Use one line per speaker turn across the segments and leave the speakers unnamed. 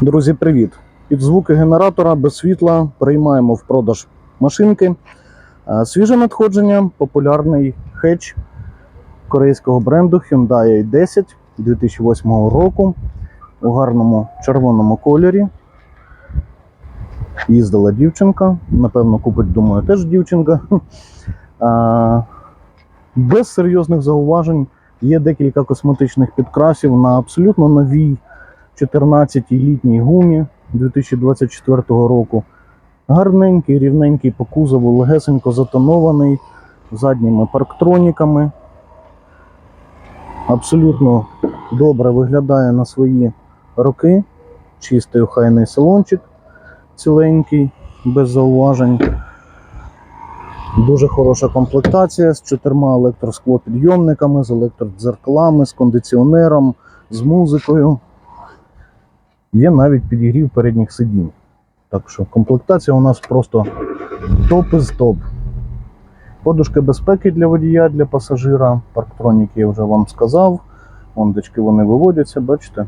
Друзі, привіт! Під звуки генератора без світла приймаємо в продаж машинки. Е, Свіже надходження, популярний хедж корейського бренду Hyundai i10 2008 року у гарному червоному кольорі. Їздила дівчинка, напевно, купить, думаю, теж дівчинка. Е, Без серйозних зауважень є декілька косметичних підкрасів на абсолютно новій 14-й літній гумі 2024 року. Гарненький, рівненький по кузову, легесенько затонований задніми парктроніками. Абсолютно добре виглядає на свої роки. Чистий охайний салончик, ціленький, без зауважень. Дуже хороша комплектація з чотирма електросклопідйомниками, з електродзеркалами, з кондиціонером, з музикою. Є навіть підігрів передніх сидінь. Так що комплектація у нас просто топ із топ. Подушки безпеки для водія, для пасажира. Парктроніки я вже вам сказав. Ондечки вони виводяться, бачите.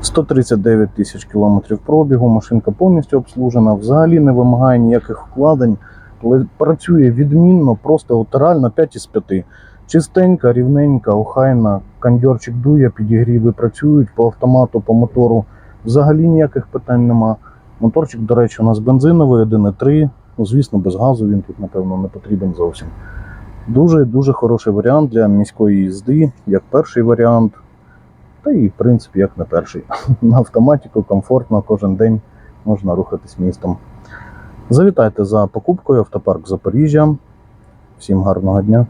139 тисяч кілометрів пробігу, машинка повністю обслужена, взагалі не вимагає ніяких вкладень. Працює відмінно, просто от реально 5 із 5. Чистенька, рівненька, охайна, кондьорчик дує, підігріви працюють по автомату, по мотору. Взагалі ніяких питань нема. Моторчик, до речі, у нас бензиновий 1.3. Ну, звісно, без газу він тут, напевно, не потрібен зовсім. Дуже дуже хороший варіант для міської їзди, як перший варіант. Та і, в принципі, як не перший. На автоматику комфортно кожен день можна рухатись містом. Завітайте за покупкою автопарк Запоріжжя. Всім гарного дня!